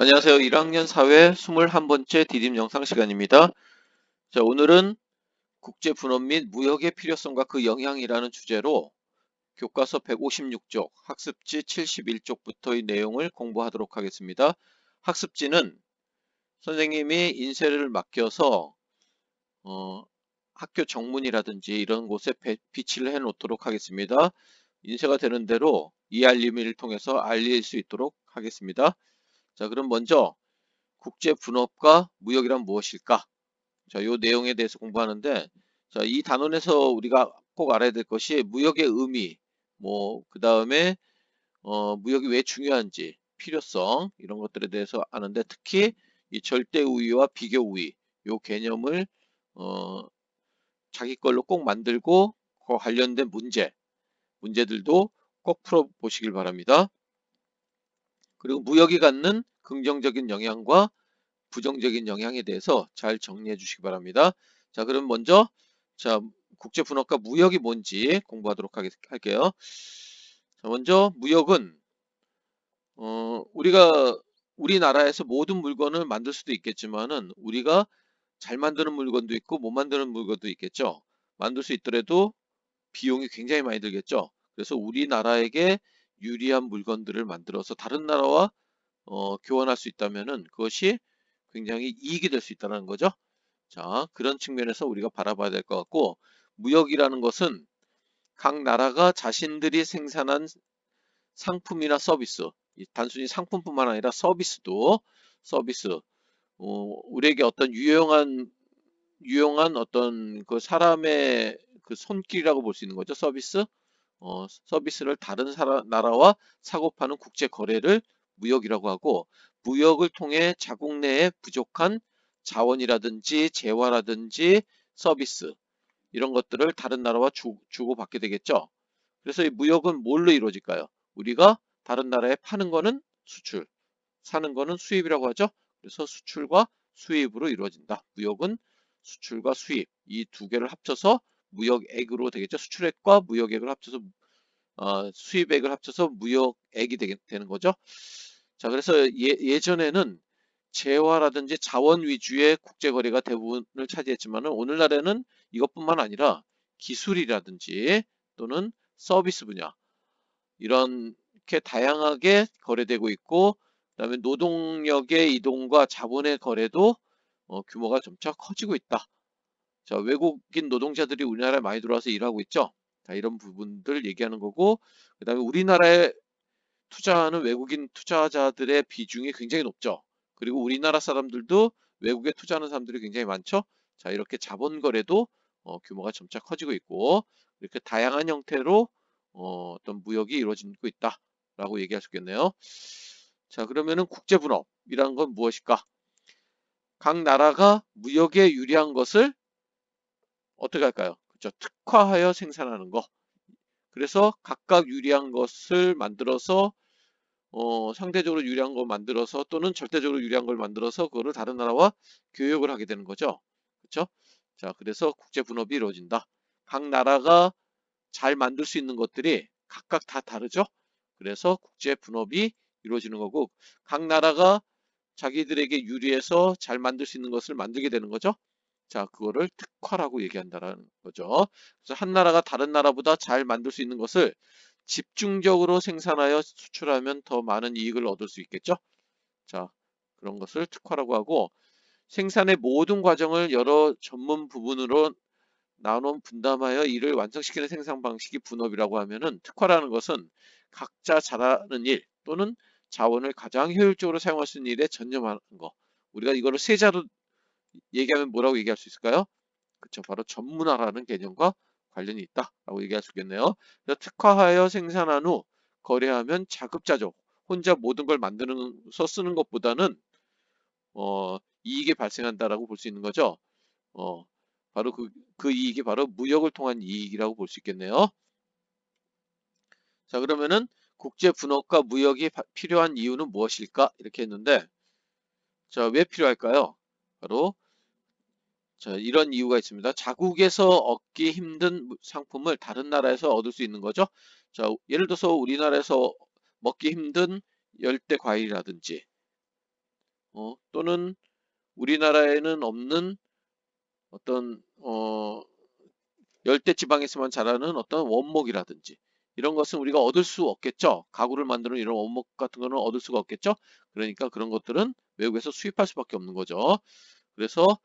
안녕하세요. 1학년 사회 21번째 디딤 영상 시간입니다. 자, 오늘은 국제 분업 및 무역의 필요성과 그 영향이라는 주제로 교과서 156쪽, 학습지 71쪽부터의 내용을 공부하도록 하겠습니다. 학습지는 선생님이 인쇄를 맡겨서 어, 학교 정문이라든지 이런 곳에 배, 비치를 해 놓도록 하겠습니다. 인쇄가 되는 대로 이 알림을 통해서 알릴 수 있도록 하겠습니다. 자, 그럼 먼저 국제 분업과 무역이란 무엇일까? 자, 요 내용에 대해서 공부하는데 자, 이 단원에서 우리가 꼭 알아야 될 것이 무역의 의미, 뭐 그다음에 어, 무역이 왜 중요한지, 필요성 이런 것들에 대해서 아는데 특히 이 절대 우위와 비교 우위 요 개념을 어, 자기 걸로 꼭 만들고 그 관련된 문제, 문제들도 꼭 풀어 보시길 바랍니다. 그리고 무역이 갖는 긍정적인 영향과 부정적인 영향에 대해서 잘 정리해 주시기 바랍니다. 자, 그럼 먼저 자, 국제 분업과 무역이 뭔지 공부하도록 할게요. 자, 먼저 무역은 어, 우리가 우리나라에서 모든 물건을 만들 수도 있겠지만은 우리가 잘 만드는 물건도 있고 못 만드는 물건도 있겠죠. 만들 수 있더라도 비용이 굉장히 많이 들겠죠. 그래서 우리나라에게 유리한 물건들을 만들어서 다른 나라와 어, 교환할 수 있다면은 그것이 굉장히 이익이 될 수 있다는 거죠. 자, 그런 측면에서 우리가 바라봐야 될 것 같고 무역이라는 것은 각 나라가 자신들이 생산한 상품이나 서비스, 단순히 상품뿐만 아니라 서비스도 서비스, 어, 우리에게 어떤 유용한 유용한 어떤 그 사람의 그 손길이라고 볼 수 있는 거죠. 서비스. 어, 서비스를 다른 나라와 사고 파는 국제 거래를 무역이라고 하고 무역을 통해 자국 내에 부족한 자원이라든지 재화라든지 서비스 이런 것들을 다른 나라와 주, 주고 받게 되겠죠. 그래서 이 무역은 뭘로 이루어질까요? 우리가 다른 나라에 파는 거는 수출, 사는 거는 수입이라고 하죠. 그래서 수출과 수입으로 이루어진다. 무역은 수출과 수입 이 두 개를 합쳐서 무역액으로 되겠죠. 수출액과 무역액을 합쳐서 어, 수입액을 합쳐서 무역액이 되게, 되는 거죠. 자, 그래서 예, 전에는 재화라든지 자원 위주의 국제 거래가 대부분을 차지했지만 오늘날에는 이것뿐만 아니라 기술이라든지 또는 서비스 분야 이렇게 다양하게 거래되고 있고 그다음에 노동력의 이동과 자본의 거래도 어, 규모가 점차 커지고 있다. 자, 외국인 노동자들이 우리나라에 많이 들어와서 일하고 있죠. 자, 이런 부분들 얘기하는 거고, 그 다음에 우리나라에 투자하는 외국인 투자자들의 비중이 굉장히 높죠. 그리고 우리나라 사람들도 외국에 투자하는 사람들이 굉장히 많죠. 자, 이렇게 자본 거래도 어, 규모가 점차 커지고 있고, 이렇게 다양한 형태로 어, 어떤 무역이 이루어지고 있다라고 얘기할 수 있겠네요. 자, 그러면은 국제분업이란 건 무엇일까? 각 나라가 무역에 유리한 것을 어떻게 할까요? 그렇죠. 특화하여 생산하는 거. 그래서 각각 유리한 것을 만들어서 어, 상대적으로 유리한 걸 만들어서 또는 절대적으로 유리한 걸 만들어서 그거를 다른 나라와 교역을 하게 되는 거죠. 그렇죠? 자, 그래서 국제 분업이 이루어진다. 각 나라가 잘 만들 수 있는 것들이 각각 다 다르죠. 그래서 국제 분업이 이루어지는 거고 각 나라가 자기들에게 유리해서 잘 만들 수 있는 것을 만들게 되는 거죠. 자, 그거를 특화라고 얘기한다는 거죠. 그래서 한 나라가 다른 나라보다 잘 만들 수 있는 것을 집중적으로 생산하여 수출하면 더 많은 이익을 얻을 수 있겠죠. 자, 그런 것을 특화라고 하고 생산의 모든 과정을 여러 전문 부분으로 나눠 분담하여 이를 완성시키는 생산 방식이 분업이라고 하면은 특화라는 것은 각자 잘하는 일 또는 자원을 가장 효율적으로 사용할 수 있는 일에 전념하는 거. 우리가 이거를 세 자로 얘기하면 뭐라고 얘기할 수 있을까요? 그쵸. 바로 전문화라는 개념과 관련이 있다라고 얘기할 수 있겠네요. 특화하여 생산한 후 거래하면 자급자족, 혼자 모든 걸 만드는,서 쓰는 것보다는 어, 이익이 발생한다라고 볼 수 있는 거죠. 어, 바로 그, 그 이익이 바로 무역을 통한 이익이라고 볼 수 있겠네요. 자, 그러면은 국제 분업과 무역이 필요한 이유는 무엇일까? 이렇게 했는데, 자, 왜 필요할까요? 바로 자, 이런 이유가 있습니다. 자국에서 얻기 힘든 상품을 다른 나라에서 얻을 수 있는 거죠. 자, 예를 들어서 우리나라에서 먹기 힘든 열대 과일이라든지 어, 또는 우리나라에는 없는 어떤 어, 열대 지방에서만 자라는 어떤 원목이라든지 이런 것은 우리가 얻을 수 없겠죠. 가구를 만드는 이런 원목 같은 거는 얻을 수가 없겠죠. 그러니까 그런 것들은 외국에서 수입할 수밖에 없는 거죠. 그래서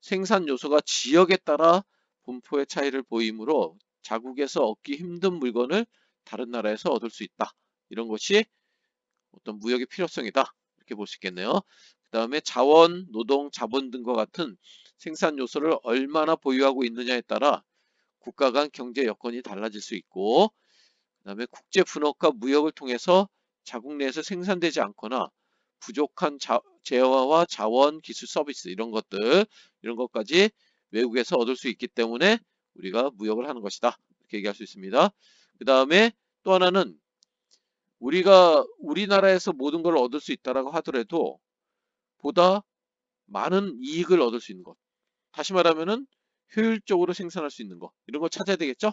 생산 요소가 지역에 따라 분포의 차이를 보이므로 자국에서 얻기 힘든 물건을 다른 나라에서 얻을 수 있다. 이런 것이 어떤 무역의 필요성이다. 이렇게 볼 수 있겠네요. 그 다음에 자원, 노동, 자본 등과 같은 생산 요소를 얼마나 보유하고 있느냐에 따라 국가 간 경제 여건이 달라질 수 있고 그 다음에 국제 분업과 무역을 통해서 자국 내에서 생산되지 않거나 부족한 자, 재화와 자원, 기술, 서비스 이런 것들 이런 것까지 외국에서 얻을 수 있기 때문에 우리가 무역을 하는 것이다 이렇게 얘기할 수 있습니다. 그 다음에 또 하나는 우리가 우리나라에서 모든 걸 얻을 수 있다라고 하더라도 보다 많은 이익을 얻을 수 있는 것. 다시 말하면은 효율적으로 생산할 수 있는 것. 이런 걸 찾아야 되겠죠?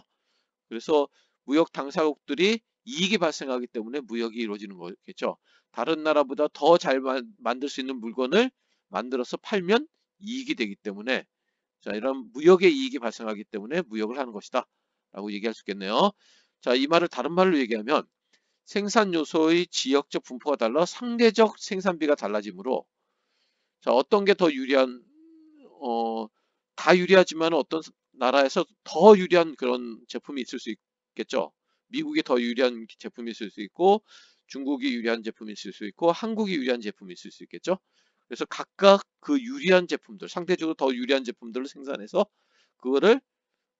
그래서 무역 당사국들이 이익이 발생하기 때문에 무역이 이루어지는 거겠죠. 다른 나라보다 더 잘 만들 수 있는 물건을 만들어서 팔면 이익이 되기 때문에 자 이런 무역의 이익이 발생하기 때문에 무역을 하는 것이다 라고 얘기할 수 있겠네요. 자 이 말을 다른 말로 얘기하면 생산 요소의 지역적 분포가 달라 상대적 생산비가 달라지므로 자 어떤 게 더 유리한 어, 다 유리하지만 어떤 나라에서 더 유리한 그런 제품이 있을 수 있겠죠. 미국이 더 유리한 제품이 있을 수 있고 중국이 유리한 제품이 있을 수 있고 한국이 유리한 제품이 있을 수 있겠죠. 그래서 각각 그 유리한 제품들, 상대적으로 더 유리한 제품들을 생산해서 그거를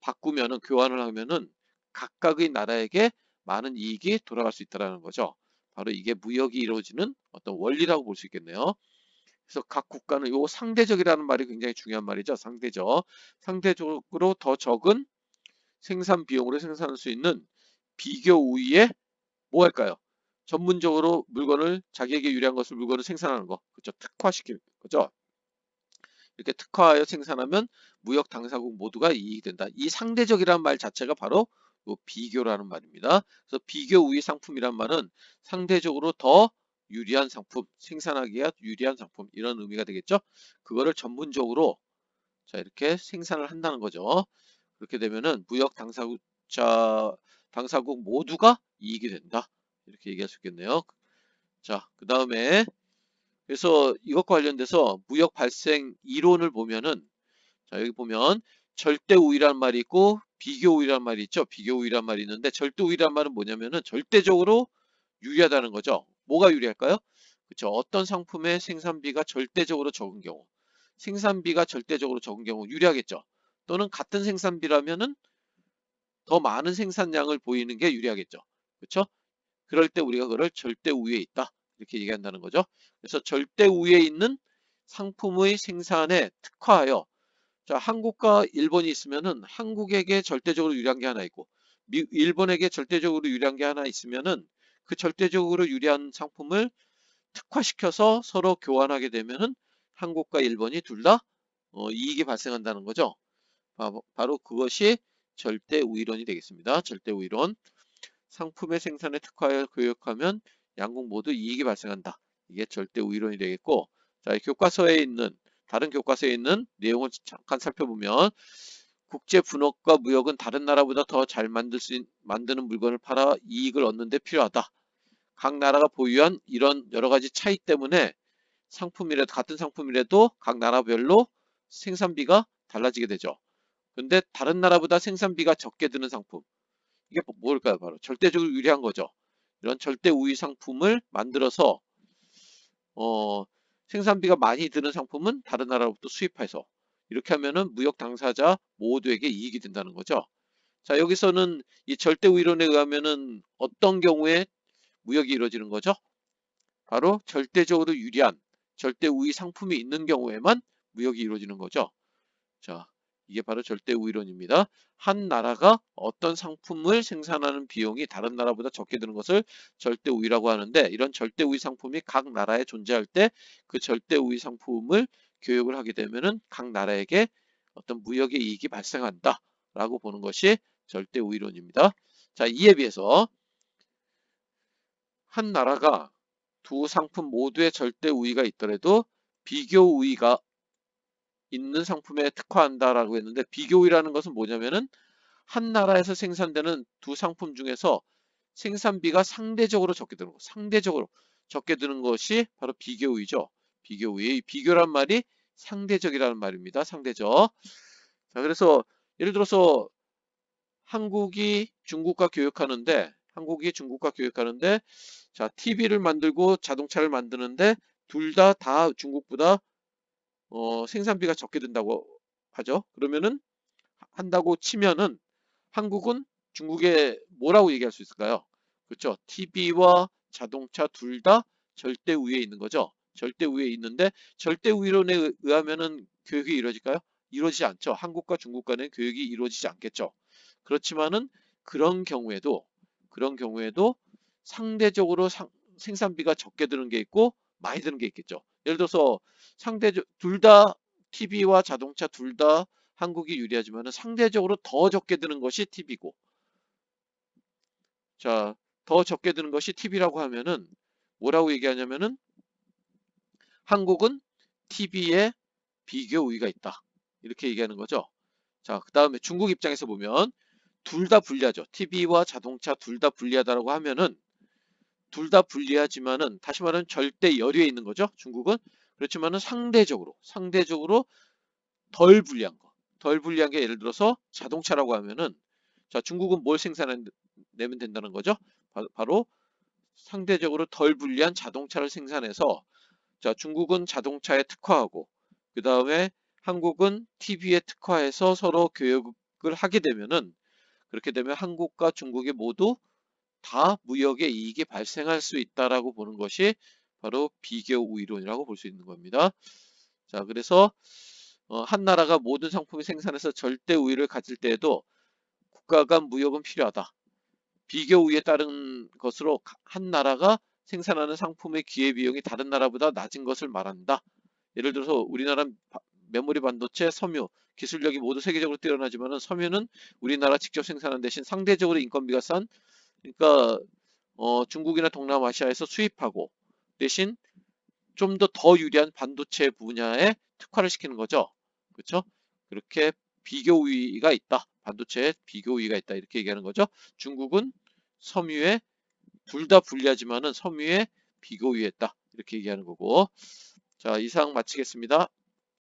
바꾸면은 교환을 하면은 각각의 나라에게 많은 이익이 돌아갈 수 있다는 거죠. 바로 이게 무역이 이루어지는 어떤 원리라고 볼 수 있겠네요. 그래서 각 국가는 요 상대적이라는 말이 굉장히 중요한 말이죠. 상대적. 상대적으로 더 적은 생산 비용으로 생산할 수 있는 비교 우위에 뭐 할까요? 전문적으로 물건을 자기에게 유리한 것을 물건을 생산하는 거. 그렇죠. 특화시키는 거죠. 이렇게 특화하여 생산하면 무역 당사국 모두가 이익이 된다. 이 상대적이라는 말 자체가 바로 비교라는 말입니다. 그래서 비교 우위 상품이란 말은 상대적으로 더 유리한 상품, 생산하기가 유리한 상품 이런 의미가 되겠죠. 그거를 전문적으로 자 이렇게 생산을 한다는 거죠. 그렇게 되면은 무역 당사국자 당사국 모두가 이익이 된다. 이렇게 얘기할 수 있겠네요. 자, 그 다음에 그래서 이것과 관련돼서 무역 발생 이론을 보면은 자 여기 보면 절대 우위란 말이 있고 비교 우위란 말이 있죠. 비교 우위란 말이 있는데 절대 우위란 말은 뭐냐면은 절대적으로 유리하다는 거죠. 뭐가 유리할까요? 그렇죠. 어떤 상품의 생산비가 절대적으로 적은 경우 생산비가 절대적으로 적은 경우 유리하겠죠. 또는 같은 생산비라면은 더 많은 생산량을 보이는 게 유리하겠죠. 그렇죠? 그럴 때 우리가 그걸 절대 우위에 있다. 이렇게 얘기한다는 거죠. 그래서 절대 우위에 있는 상품의 생산에 특화하여 자, 한국과 일본이 있으면은 한국에게 절대적으로 유리한 게 하나 있고 미, 일본에게 절대적으로 유리한 게 하나 있으면은 그 절대적으로 유리한 상품을 특화시켜서 서로 교환하게 되면은 한국과 일본이 둘다 어, 이익이 발생한다는 거죠. 바로 그것이 절대 우위론이 되겠습니다. 절대 우위론. 상품의 생산에 특화하여 교육하면 양국 모두 이익이 발생한다. 이게 절대 우위론이 되겠고 자, 교과서에 있는 다른 교과서에 있는 내용을 잠깐 살펴보면 국제 분업과 무역은 다른 나라보다 더 잘 만들 수 만드는 물건을 팔아 이익을 얻는 데 필요하다. 각 나라가 보유한 이런 여러 가지 차이 때문에 상품이라도 같은 상품이라도 각 나라별로 생산비가 달라지게 되죠. 근데 다른 나라보다 생산비가 적게 드는 상품 이게 뭐, 뭘까요? 바로 절대적으로 유리한 거죠. 이런 절대 우위 상품을 만들어서 어, 생산비가 많이 드는 상품은 다른 나라로부터 수입해서 이렇게 하면은 무역 당사자 모두에게 이익이 된다는 거죠. 자 여기서는 이 절대 우위론에 의하면은 어떤 경우에 무역이 이루어지는 거죠? 바로 절대적으로 유리한 절대 우위 상품이 있는 경우에만 무역이 이루어지는 거죠. 자, 이게 바로 절대 우위론입니다. 한 나라가 어떤 상품을 생산하는 비용이 다른 나라보다 적게 드는 것을 절대 우위라고 하는데 이런 절대 우위 상품이 각 나라에 존재할 때 그 절대 우위 상품을 교육을 하게 되면은 각 나라에게 어떤 무역의 이익이 발생한다 라고 보는 것이 절대 우위론입니다. 자, 이에 비해서 한 나라가 두 상품 모두의 절대 우위가 있더라도 비교 우위가 있는 상품에 특화한다라고 했는데 비교 우위라는 것은 뭐냐면은 한 나라에서 생산되는 두 상품 중에서 생산비가 상대적으로 적게 드는 거, 상대적으로 적게 드는 것이 바로 비교 우위죠. 비교 우위. 이 비교란 말이 상대적이라는 말입니다. 상대적. 자, 그래서 예를 들어서 한국이 중국과 교역하는데 한국이 중국과 교역하는데 자 TV를 만들고 자동차를 만드는데 둘 다다 중국보다 어, 생산비가 적게 든다고 하죠. 그러면은 한다고 치면은 한국은 중국에 뭐라고 얘기할 수 있을까요? 그렇죠. TV와 자동차 둘 다 절대 우위에 있는 거죠. 절대 우위에 있는데 절대 우위론에 의하면은 교육이 이루어질까요? 이루어지지 않죠. 한국과 중국 간의 교육이 이루어지지 않겠죠. 그렇지만은 그런 경우에도 그런 경우에도 상대적으로 상- 생산비가 적게 드는 게 있고 많이 드는 게 있겠죠. 예를 들어서 상대적 둘 다 TV와 자동차 둘 다 한국이 유리하지만은 상대적으로 더 적게 드는 것이 TV고 자, 더 적게 드는 것이 TV라고 하면은 뭐라고 얘기하냐면은 한국은 TV에 비교 우위가 있다. 이렇게 얘기하는 거죠. 자, 그 다음에 중국 입장에서 보면 둘 다 불리하죠. TV와 자동차 둘 다 불리하다라고 하면은 둘 다 불리하지만은 다시 말하면 절대 열위에 있는 거죠. 중국은 그렇지만은 상대적으로 상대적으로 덜 불리한 거. 덜 불리한 게 예를 들어서 자동차라고 하면은 자, 중국은 뭘 생산내면 된다는 거죠? 바- 바로 상대적으로 덜 불리한 자동차를 생산해서 자, 중국은 자동차에 특화하고 그 다음에 한국은 TV에 특화해서 서로 교역을 하게 되면은 그렇게 되면 한국과 중국이 모두 다 무역의 이익이 발생할 수 있다라고 보는 것이 바로 비교 우위론이라고 볼 수 있는 겁니다. 자, 그래서 어, 한 나라가 모든 상품을 생산해서 절대 우위를 가질 때에도 국가 간 무역은 필요하다. 비교 우위에 따른 것으로 가- 한 나라가 생산하는 상품의 기회 비용이 다른 나라보다 낮은 것을 말한다. 예를 들어서 우리나라 바- 메모리 반도체, 섬유, 기술력이 모두 세계적으로 뛰어나지만 섬유는 우리나라 직접 생산하는 대신 상대적으로 인건비가 싼 그러니까 어, 중국이나 동남아시아에서 수입하고 대신 좀더더 유리한 반도체 분야에 특화를 시키는 거죠. 그렇죠? 그렇게 비교 우위가 있다. 반도체에 비교 우위가 있다. 이렇게 얘기하는 거죠. 중국은 섬유에 둘 다 불리하지만은 섬유에 비교 우위에 있다. 이렇게 얘기하는 거고. 자, 이상 마치겠습니다.